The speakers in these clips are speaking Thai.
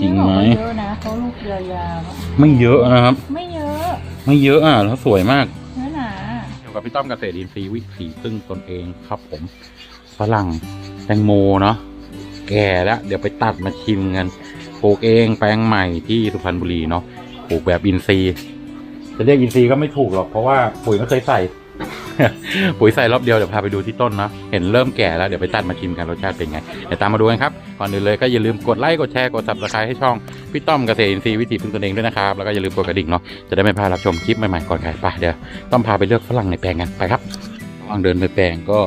จริงไหมเยอะนะเขาลูกยาวๆอะไม่เยอะนะครับ ไม่เยอะ ไม่เยอะอะแล้วสวยมากเนื้อหนาอยู่กับพี่ต้อมเกษตรอินทรีย์วิถีซึ่งตนเองครับผมฝรั่งแตงโมเนาะแก่แล้วเดี๋ยวไปตัดมาชิมกันปลูกเองแปลงใหม่ที่สุพรรณบุรีเนาะปลูกแบบอินทรีย์จะเรียกอินทรีย์ก็ไม่ถูกหรอกเพราะว่าปุ๋ยไม่เคยใส่ ปุ๋ยใส่รอบเดียวเดี๋ยวพาไปดูที่ต้นเนาะเห็นเริ่มแก่แล้วเดี๋ยวไปตัดมาชิมกันรสชาติเป็นไงเดี๋ยวตามมาดูกันครับก่อนอื่นเลยก็อย่าลืมกดไลค์กดแชร์กด subscribe ให้ช่องพี่ต้อมเกษตรอินทรีย์วิถีพึ่งตนเองด้วยนะครับแล้วก็อย่าลืมกดกระดิ่งเนาะจะได้ไม่พลาดรับชมคลิปใหม่ๆก่อนใครไปเดี๋ยวต้องพาไปเลือกฝรั่งในแปลงกันไปครับระหว่างเดินไปแปลงก็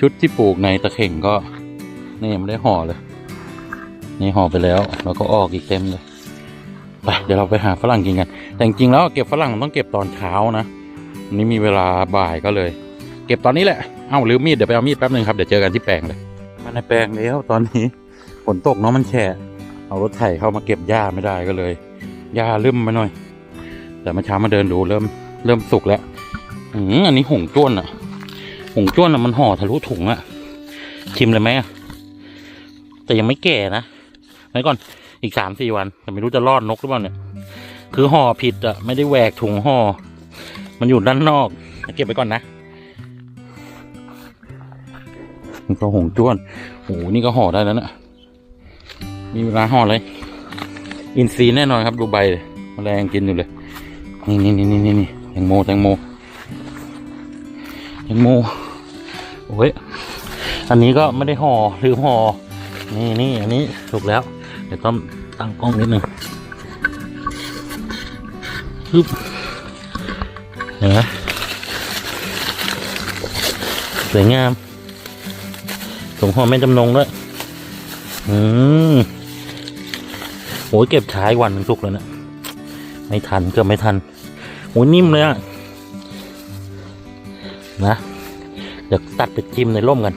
ชุดที่ปลูกในตะเข่งก็นี่ยังไม่ได้ห่อเลย นี่ห่อไปแล้วแล้วก็ออกอีกเต็มเลยไปเดี๋ยวเราไปหาฝรั่งกินกันแต่จริงๆแล้วเก็บฝรั่งมันต้องเก็บตอนเช้านะ นนี้มีเวลาบ่ายก็เลย เก็บตอนนี้แหละ เอ้าลืมมีดเดี๋ยวไปเอามีดแป๊บนึงครับเดี๋ยวเจอกันที่แปลงเลย มาในแปลงแล้วตอนนี้ฝนตกเนาะมันแฉะเอารถไถเข้ามาเก็บหญ้าไม่ได้ก็เลยหญ้าลืมมาหน่อย แต่เมื่อเช้ามาเดินดูเริ่มเริ่มสุกแล้วอืมอันนี้หงจ้วนอะหงจ้วนอะมันห่อทะลุถุงอะชิมเลยไหมอะแต่ยังไม่แก่นะไว้ก่อนอีกสามสี่วันแต่ไม่รู้จะรอดนกหรือเปล่าเนี่ย คือห่อผิดอะไม่ได้แหวกถุงห่อ มันอยู่ด้านนอก เก็บไว้ก่อนนะนี่ก็หงจ้วนโอ้โหนี่ก็ห่อได้แล้วนะมีเวลาห่อเลย อินทรีแน่นอนครับดูใบเลยแมลงกินอยู่เลยนี่นี่นี่นี่นี่นี่แตงโมแตงโมแตงโมโอ้ยอันนี้ก็ไม่ได้ห่อหรือห่อนี่นี่อันนี้ถูกแล้ว เดี๋ยวต้องตั้งกล้องนิดหนึ่งฮึบ เห็นไหมสวยงามสมหอมแม่จำนงด้วย อืมโอ้ยเก็บช้าอีกวันหนึ่งสุกแล้วเนะไม่ทันเกือบไม่ทันโอ้ยนิ่มเลยอะนะ เดี๋ยวตัดไปจิ้มในร่มกัน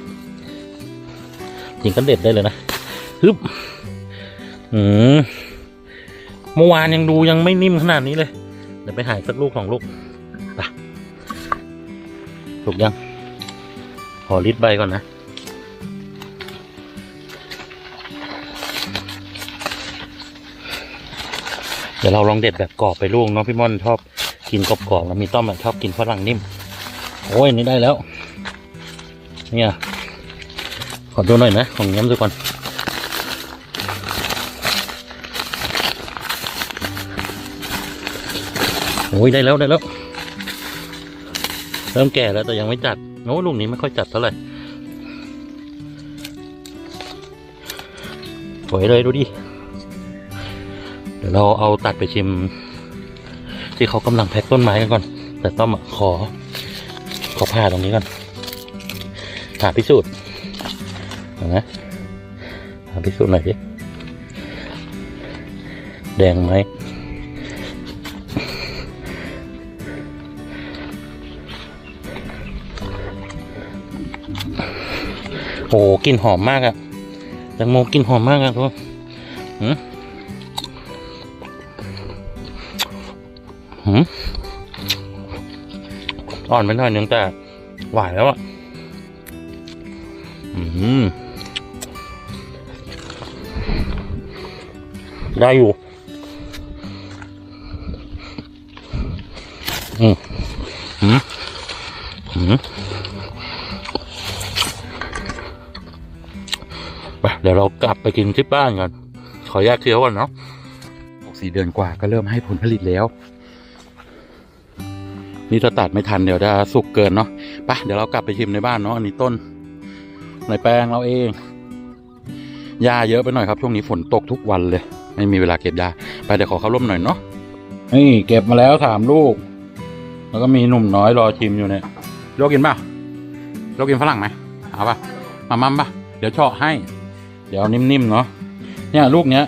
จริงก็เด็ดได้เลยนะฮึบอืมเมื่อวานยังดูยังไม่นิ่มขนาดนี้เลย เดี๋ยวไปหายสักลูกสองลูก ถูกยังขอริดใบก่อนนะ เดี๋ยวเราลองเด็ดแบบกรอบไปลูกเนาะพี่ม่อนชอบกินกรอบๆแล้วมีต้อมชอบกินฝรั่งนิ่ม โอ้ยนนี้ได้แล้ว เนี่ยขอดูหน่อยนะของย้ำดูก่อนโอ้ยได้แล้วได้แล้ว เริ่มแก่แล้วแต่ยังไม่จัดโอ้ลูกนี้ไม่ค่อยจัดเท่าไหร่สวยเลยดูดิ เดี๋ยวเราเอาตัดไปชิม ที่เขากำลังแพ็กต้นไม้กันก่อน แต่ต้องขอ ขอผ่าตรงนี้ก่อนผ่าพิสูจน์นไหมผ่าพิสูจน์หน่อยดิแดงไหม โอ้กลิ่นหอมมากอะแตงโมกลิ่นหอมมากอะทุกคนหืมหืมอ่อนไปหน่อยนึงแต่หวานแล้วอะอืมได้อยู่ ยวเรากลับไปกินที่บ้านกันขอแยกเคี้ยวก่อนเนาะสี่เดือนกว่าก็เริ่มให้ผลผลิตแล้ว นี่ถ้าตัดไม่ทันเดี๋ยวจะสุกเกินเนาะไปเดี๋ยวเรากลับไปชิมในบ้านเนาะอันนี้ต้น ในแปลงเราเองหญ้าเยอะไปหน่อยครับช่วงนี้ฝนตกทุกวันเลย ไม่มีเวลาเก็บหญ้าไปเดี๋ยวขอเข้าร่มหน่อยเนาะนี่เก็บมาแล้วสามลูก แล้วก็มีหนุ่มน้อยรอชิมอยู่เนี่ยโลกกินป่ะโลกินฝรั่งไหมเอาป่ะมามั่มป่ะเดี๋ยวเฉาะให้ เดี๋ยวเอานิ่มๆเนาะเนี่ยลูกเนี้ย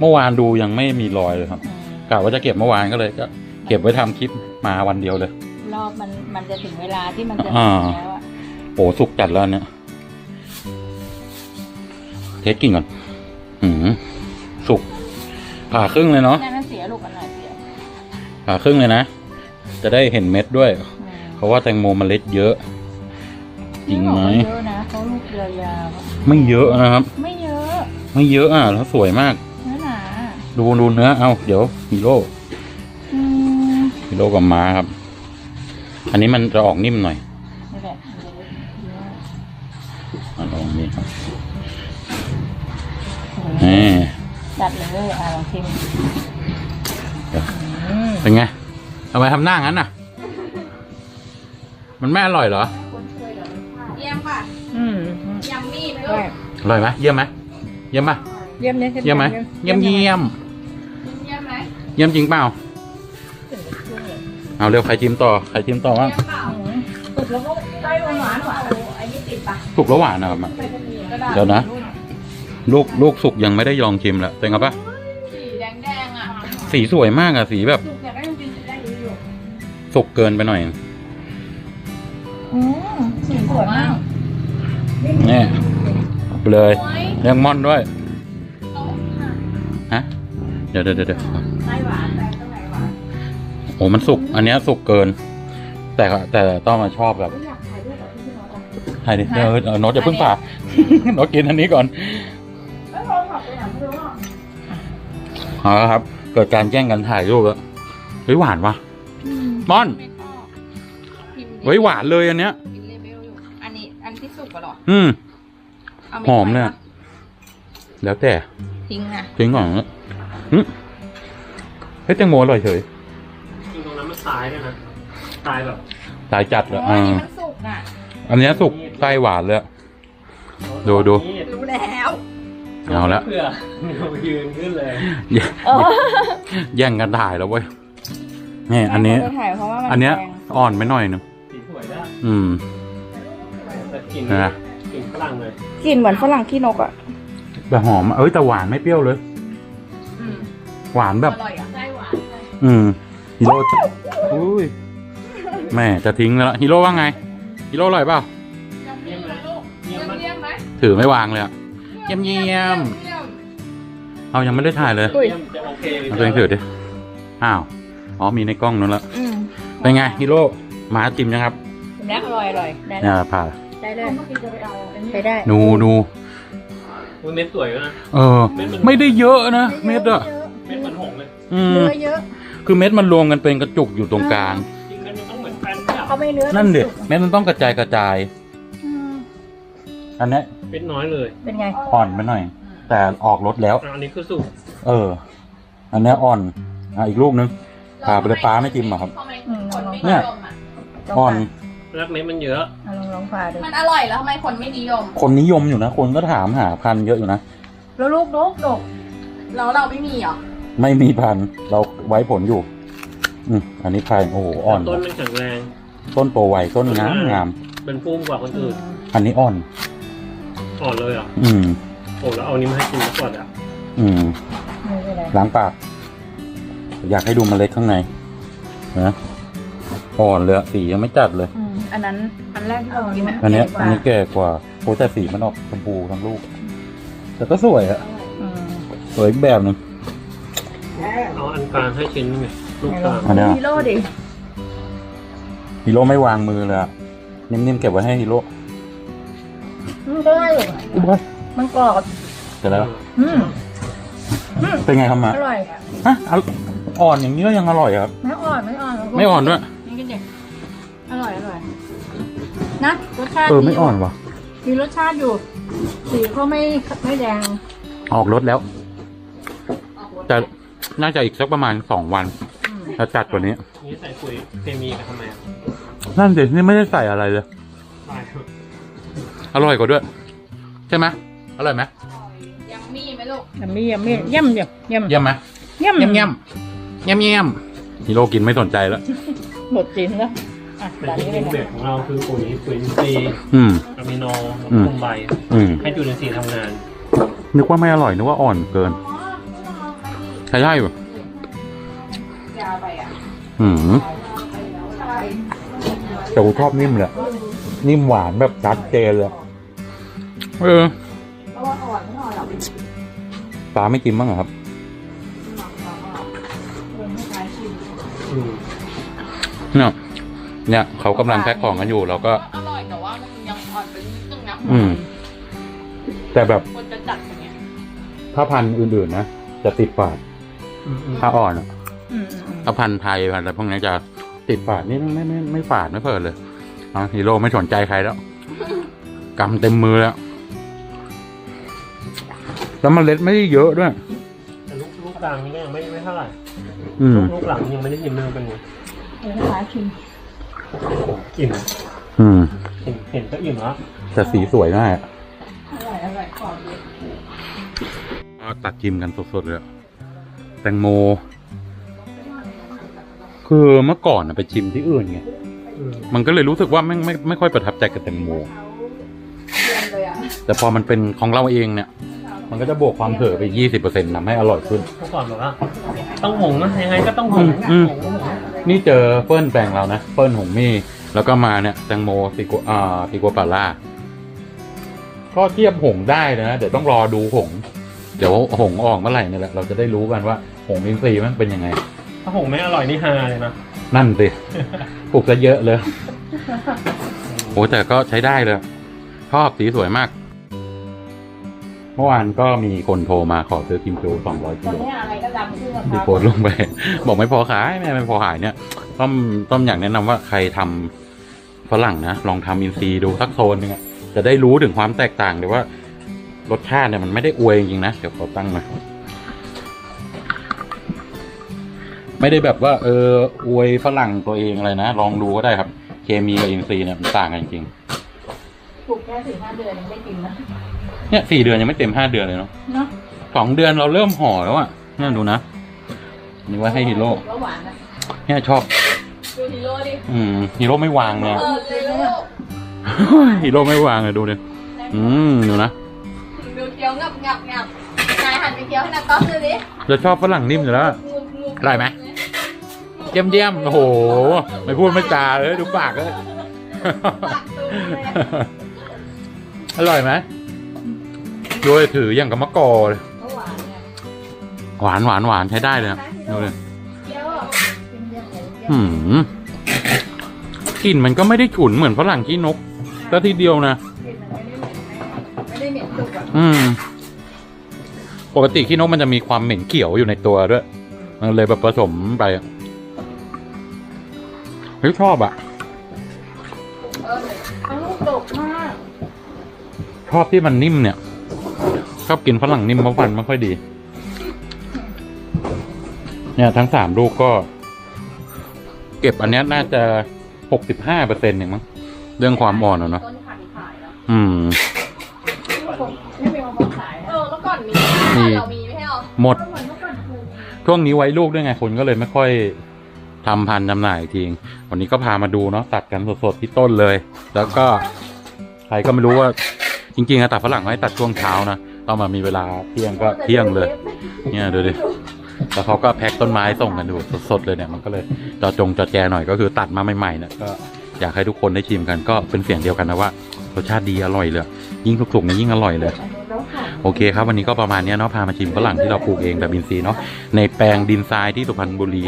เมื่อวานดูยังไม่มีรอยเลยครับกะว่าจะเก็บเมื่อวานก็เลยก็เก็บไว้ทำคลิปมาวันเดียวเลย รอบมันมันจะถึงเวลาที่มันจะอ่าแล้วอะโอ้สุกจัดแล้วอันเนี่ยเทสกินก่อนหืมสุกผ่าครึ่งเลยเนาะนั่นมันเสียลูกมันหน่อยเสียผ่าครึ่งเลยนะ จะได้เห็นเม็ดด้วยอืมเพราะว่าแตงโมเมล็ดเยอะจริงไหมเยอะนะเขาลูกยาวๆอะไม่เยอะนะครับ ไม่เยอะไม่เยอะอะแล้วสวยมาก เนื้อหนาดูดูเนื้อเอาเดี๋ยวฮีโร่อืมฮีโร่กับม้าครับ อันนี้มันจะออกนิ่มหน่อยนี่แหละมันจะได้เนื้อเอาลองนี่ครับโอ้โหนี่จัดเลยอะลองชิมเดี๋ยวอืมเป็นไงทำไมทำหน้างั้นน่ะ มันไม่อร่อยเหรอ เยี่ยมค่ะอืมยัมมี่ไหมลูได้กอร่อยไหมเยี่ยมไหม เยี่ยมปะเยี่ยมเนี่ยเยี่ยมไหมเยี่ยมเยี่ยมเยี่ยมไหมเยี่ยมจริงเปล่า เอาเร็วใครจิ้มต่อใครจิ้มต่อว่าเยี่ยมเปล่าสุดแล้วก็ได้หวานหวานหวานเอาไอ้นี่ติดปะสุกแล้วหวานนะครับกระดาษเดี๋ยวนะ ลูกลูกสุกยังไม่ได้ลองชิมเลยเป็นไงปะสีแดงแดงๆอะสีสวยมากอะสีแบบสุกเนี่ยก็ยังกินได้อยู่สุกเกินไปหน่อยอืมสีสวยมากนี่ เอาไปเลยโอ้ยเรียงม่อนด้วยโต๊ะค่ะฮะเดี๋ยวเดี๋ยวเดี๋ยวเดี๋ยวไส้หวานแต่ข้างในหวานโอ้มันสุก อันเนี้ยสุกเกิน แต่ก็แต่ต้องมาชอบแบบอยากถ่ายรูปกับพี่โน้ตอะใช่ดิเดี๋ยวเออโน้ตอย่าเพิ่งป่าโน้ตกินอันนี้ก่อนแล้วโทรศัพท์ไปไหนไม่รู้อะเอาละครับ เกิดการแย่งกันถ่ายรูปแล้วเฮ้ยหวานวะม่อนไม่ชอบพิมพ์ดิเฮ้ยหวานเลยอันเนี้ยพิมพ์เลเบลอยู่อันนี้อันที่สุกปะหรออืม เอาไหอมเลยอะแล้วแต่ทิ้งอะทิ้งก่อนนะหึเฮ้ยแตงโมอร่อยเฉยจริงตรงนั้นมันตายด้วยนะตายแบบตายจัดเลยโอ้ยอ่าอันนี้มันสุกอะ อันเนี้ยสุกไส้หวานเลยดูดูนี่รู้แล้วเอาละเพื่อเรายืนขึ้นเลยแย่แย่งกันถ่ายแล้วเว้ยนี่อันนี้จะถ่ายเพราะว่ามันอันเนี้ยแพงอ่อนไปหน่อยนึง สีสวยนะอืมแต่กลินนะกลิน ฝรั่งเลยกลิ่นเหมือนฝรั่งขี้นกอะ แต่หอมอะเอ้ยแต่หวานไม่เปรี้ยวเลย อืมหวานแบบ อร่อยอะไส้หวานเลยอืมฮีโร่อุ้ยแม่จะทิ้งแล้วล่ะฮีโร่ว่าไงฮีโร่อร่อยเปล่ายัมมี่ไหมลูกเยี่ยมเยี่ยมไหมถือไม่วางเลยอะ เยี่ยมเยี่ยมเยี่ยมเอายังไม่ได้ถ่ายเลยอุ้ยเยี่ยมจะโอเคเลยเอาตัวเองถือดิอ้าวอ๋อมีในกล้องนั่นละอืมเป็นไงฮีโร่มาจิ้มนะครับเนี้ยอร่อยอร่อยได้เนี่ยแล้วผ่า ได้เลยเมื่อกี้จะไปเอาอันนี้ใช้ได้ดูดูอุ๊ยเม็ดสวยด้วยนะ เออ ไม่ได้เยอะนะ เม็ดอะเม็ดเหมือนหงส์เลยอืมเนื้อเยอะคือเม็ดมันรวมกันเป็นกระจุกอยู่ตรงกลาง จริงๆมันต้องเหมือนแป้นเนี่ยเขาไม่เนื้อนั่นเด็เม็ดมันต้องกระจายกระจาย อืมอันเนี้ยเม็ดน้อยเลยเป็นไง อ่อนไปหน่อย แต่ออกรสแล้ว อะอันนี้คือสุกเออ อันเนี้ยอ่อนอะอีกลูกนึงปลาไปเลยปลาไม่จิ้มเหรอครับทำไมคนไม่เนี่นิยยมอะอ่อน แล้วเม็ดมันเยอะ เอาลองลองผ่าดูมันอร่อยแล้วทำไมคนไม่นิยม คนนิยมอยู่นะ คนก็ถามหาพันธุ์เยอะอยู่นะ แล้วลูกนกดกแล้วเราไม่มีเหรอไม่มีพันธุ์เราไว้ผลอยู่ อืมอันนี้พายโอ้โหอ่อน ต้นมันแข็งแรง ต้นโตไวต้นงามงาม เป็นพุ่มกว่าคนอื่น อันนี้อ่อน อ่อนเลยเหรอะอืม โอ้แล้วเอานี้มาให้กินก่อนอะอืม ไม่เป็นไรล้างปาก อยากให้ดูเมล็ดข้างในนะอ่อนเลยอะสียังไม่จัดเลย อืม อันนั้นอันแรกที่เรากินอันเนี้ยใหญ่กอัว่านนี้แก่กว่าโอ้แต่สีมันออกชมพูทั้งลูก แต่ก็สวยอะอืมสวยอีกแบบหนึงเอาอันกลางให้ชิ้นนึงไงลูกกลางอันเนี้ยฮีโร่ดิฮีโร่ไม่วางมือเลยอะนิ่มๆเก็บไว้ให้ฮีโร่อืมก็ได้อยู่อุ๊ยบอยมันกรอบเสร็จแล้วอืมเป็นไงครับมาอร่อยฮะอะอ่อนอย่างนี้ก็ยังอร่อยครับ ไม่อ่อนไม่อ่อน ไม่อ่อนด้วย นะรสชาติเออไม่อ่อนว่ะ มีรสชาติอยู่ สีก็ไม่ไม่แดง ออกรสแล้ว แต่น่าจะอีกสักประมาณสองวันอืมถ้าจัดกว่านี้ นี่ใส่ปุ๋ยเคมีกันทำไมอะนั่นเด็นี่ไม่ได้ใส่อะไรเลย ตายอร่อยกว่าด้วย ใช่ไหมอร่อยไหมยัมมี่ไหมลูกยำมี่ยำมี่เยี่ยมเยี่ยมเยี่ยมเยี่ยมไหมเยี่ยมเยี่ยมเยี่ยมเยี่ยมเยี่ยมฮีโร่กินไม่สนใจแล้ว หมดจีนแล้วอะ แต่แบบที่นี้จเลริยงเบ็ดของเราคือปุ๋ยปุ๋ยอินทรีย์อืม อะมิโนอืมลงใบ อืม ให้จุลินทรีย์ทำงาน นึกว่าไม่อร่อยนึกว่าอ่อนเกิน ใช่ได้อยู่ยาวไปอะอืมแต่กูชอบนิ่มเลยนิ่มหวานแบบชัดเจนเลยเออปลาไม่กินบ้างเหรอครับอืมเนี่ย เนี่ยเขากำลังแพ็คของกันอยู่เราก็ อร่อยแต่ว่ามันยังอ่อนไปนิดนึงนะอืม แต่แบบคนจะจัดอย่างเงี้ยถ้าพันธุ์อื่นๆนะจะติดปากอืมอืมถ้าอ่อนอะอืมอืมอืมถ้าพันธุ์ไทยพันธุ์อะไรพวกนี้จะติดฝาดนี่ไม่ไม่ไม่ฝาดไม่เปิดเลยเอาฮีโร่ไม่สนใจใครแล้วกำเต็มมือแล้ว แล้วเมันเล็ดไม่ได้เยอะด้วย แต่ลูกลูกกลางนี่ก็ยังไม่ไม่เท่าไหร่อืม ลูกลูกหลังยังไม่ได้ยินเรื่องเป็นไงเออร้านชิม อิ่มอืม เห็นเห็นก็อิ่มแล้วแต่สีสวยมากอะอร่อยอร่อยขอบเลยเอาตัดจิมกันสดๆเลยอะแตงโม คือเมื่อก่อนอะไปชิมที่อื่นไง อืมมันก็เลยรู้สึกว่าไม่ไม่ไม่ค่อยประทับใจกับแตงโมเรียนเลยอะแต่พอมันเป็นของเราเองเนี่ย มันก็จะบวกความเถอะไปยี่สิบเปอร์เซ็นต์ทำให้อร่อยขึ้น เมื่อก่อนบอกว่าต้องหงนะยังไงก็ต้องหงอืมหงหง นี่เจอเฟิร์นแปลงเรานะเฟิร์นหงมี่ แล้วก็มาเนี่ยแตงโมติโกอ่าติโกปาล่าก็เทียบหงได้นะ เดี๋ยวต้องรอดูหง เดี๋ยวหงออกเมื่อไหร่เนี่ยแหละ เราจะได้รู้กันว่าหงอินทรีย์มันเป็นยังไง ถ้าหงไม่อร่อยนี่ฮาเลยนะ นั่นสิ ปลูกซะเยอะเลย โอ้แต่ก็ใช้ได้เลย ชอบสีสวยมาก เมื่อวานก็มีคนโทรมาขอซื้อกิมจูสองร้อยกิตอนโล นี้อะไรก็ดำขึ้น มาที่โพสต์ลงไป บอกไม่พอขายแม่ไม่พอขายเนี่ย ต้อมต้อมอยากแนะนำว่าใครทำฝรั่งนะลองทำอินซีย์ดูสักโซนหนึงอะจะได้รู้ถึงความแตกต่างเลยว่ารสชาติเนี่ยมันไม่ได้อวยจริงๆนะเดี๋ยวขอตั้งมาไม่ได้แบบว่าเอออวยฝรั่งตัวเองอะไรนะลองดูก็ได้ครับ เคมีกับอินซีย์เนี่ยมันต่างกันจริงปลูกแค่สี่ห้าเดือนยังไม่กินนะๆเนี่ยสี่เดือนยังไม่เต็มห้าเดือนเลยเนาะเนาะสองเดือนเราเริ่มห่อแล้วอะเนี่ยดูนะนี่ว่าให้ฮีโร่ก็หวานนะเนี่ยชอบ ดูฮีโร่ดิ อืมฮีโร่ไม่วางเนี่ยเออฮีโร่ฮีโร่ไม่วางเลยดูดิอืมดูนะดูเคี้ยวงับงับงับนายหันไปเคี้ยวให้นาต๊อกดูดิจะชอบฝรั่งนิ่มอยู่แล้วงูงูอร่อยไหมเยี่ยมเยี่ยมโอ้โห ไม่พูดไม่จาเลยดูปากเลยปากตูเลยอะอร่อยไหมโดยถืออย่างกับมะกอเลยก็หวานเนี่ย หวานหวานหวานใช้ได้เลยนะดูเลยเคี้ยวอะกินเยอะเลยหืมกลิ่นมันก็ไม่ได้ฉุนเหมือนฝรั่งขี้นกแต่ทีเดียวนะกินมันไม่ได้เหม็นไม่ไม่ได้เหม็นจุกอะอืม ปกติขี้นกมันจะมีความเหม็นเขียวอยู่ในตัวด้วย มันเลยแบบผสมไปอะเฮ้ยชอบอะเออทั้งลูกดกมากชอบที่มันนิ่มเนี่ย ชอบกินฝรั่งนิ่มเพราะฟันไม่ค่อยดี เนี่ยทั้งสามลูกก็ เก็บอันเนี้ยน่าจะหกสิบห้าเปอร์เซ็นต์เองมั้งเรื่องความอ่อนอะเนาะต้นพันธุ์ขายแล้วอืม ไม่มีมาบอกขายเอนะอเมื่อก่อนมีมี เรามีไม่ใช่หรอหมดก็เหมือนเมื่อก่อนปลูกช่วงนี้ไว้ลูกด้วยไงคนก็เลยไม่ค่อยทำพันธุ์จำหน่ายทีงวันนี้ก็พามาดูเนาะตัดกันสดๆที่ต้นเลย แล้วก็ใครก็ไม่รู้ว่าจริงๆอะตัดฝรั่งให้ตัดช่วงเช้านะต้องมามีเวลาเที่ยงก็เที่ยงเลย เนี่ยดูดิ แล้วเขาก็แพ็คต้นไม้ส่งกันดูสดๆเลยเนี่ยมันก็เลยจอจงจอแจหน่อยก็คือตัดมาใหม่ๆเนี่ยก็อยากให้ทุกคนได้ชิมกันก็เป็นเสียงเดียวกันนะว่ารสชาติดีอร่อยเลย ยิ่งสุกๆนี่ยิ่งอร่อยเลย โอเคครับวันนี้ก็ประมาณนี้เนาะพามาชิมฝรั่งที่เราปลูกเองแบบอินทรีย์เนาะในแปลงดินทรายที่สุพรรณบุรี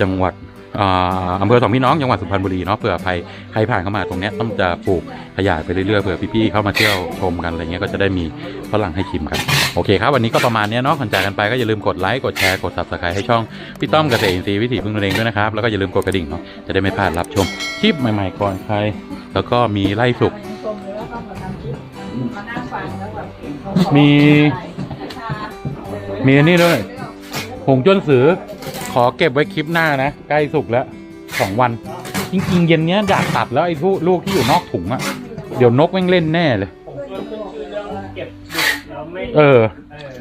จังหวัด อำเภอสองพี่น้องจังหวัดสุพรรณบุรีเนาะเผื่อใครใครผ่านเข้ามาตรงเนี้ยต้องจะปลูกขยายไปเรื่อยๆเผื่อพี่ๆเข้ามาเที่ยวชมกันอะไรเงี้ยก็จะได้มีฝรั่งให้ชิมกันโอเคครับวันนี้ก็ประมาณเนี้ยเนาะก่อนจากกันไปก็อย่าลืมกดไลค์กดแชร์กด subscribe ให้ช่องพี่ต้อมเกษตรอินทรีย์วิถีพึ่งตนเองด้วยนะครับแล้วก็อย่าลืมกดกระดิ่งเนาะจะได้ไม่พลาดรับชมคลิปใหม่ๆก่อนใคร แล้วก็มีไล่สุก มีมีอันนี้ด้วยหงจ้นสือ ขอเก็บไว้คลิปหน้านะ ใกล้สุกแล้วสองวัน จริงๆ เย็นเนี้ยอยากตัดแล้วไอ้ลูกลูกที่อยู่นอกถุงอะเดี๋ยวนกแม่งเล่นแน่เลย เออ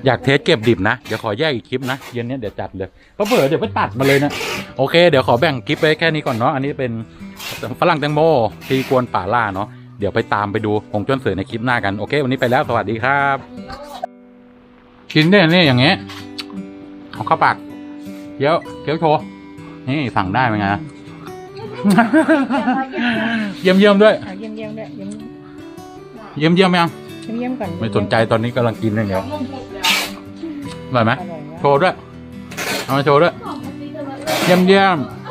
อยากเทสเก็บดิบนะ เดี๋ยวขอแยกอีกคลิปนะ เย็นเนี้ยเดี๋ยวจัดเลยเพราะเผื่อเดี๋ยวไปตัดมาเลยนะ โอเค เดี๋ยวขอแบ่งคลิปไว้แค่นี้ก่อนเนาะ อันนี้เป็นฝรั่งแตงโมทีกวนป่าล่าเนาะ เดี๋ยวไปตามไปดูหงจ้นสือในคลิปหน้ากัน โอเค วันนี้ไปแล้ว สวัสดีครับ กินได้เนี่ยอย่างเงี้ยเอาเข้าปาก เคี้ยวเคี้ยวโชว์นี่สั่งได้เป็นไงนะเยี่ยมเยี่ยมๆด้วยอะเยี่ยมเยี่ยมๆด้วยเยี่ยมเยี่ยมเยี่ยมๆยังเยี่ยมเยี่ยมๆก่อนไม่สนใจตอนนี้กำลังกินอย่างเดียวอร่อยไหมอร่อยมากโชว์ด้วยเอามาโชว์ด้วยเยี่ยมเยี่ยมๆ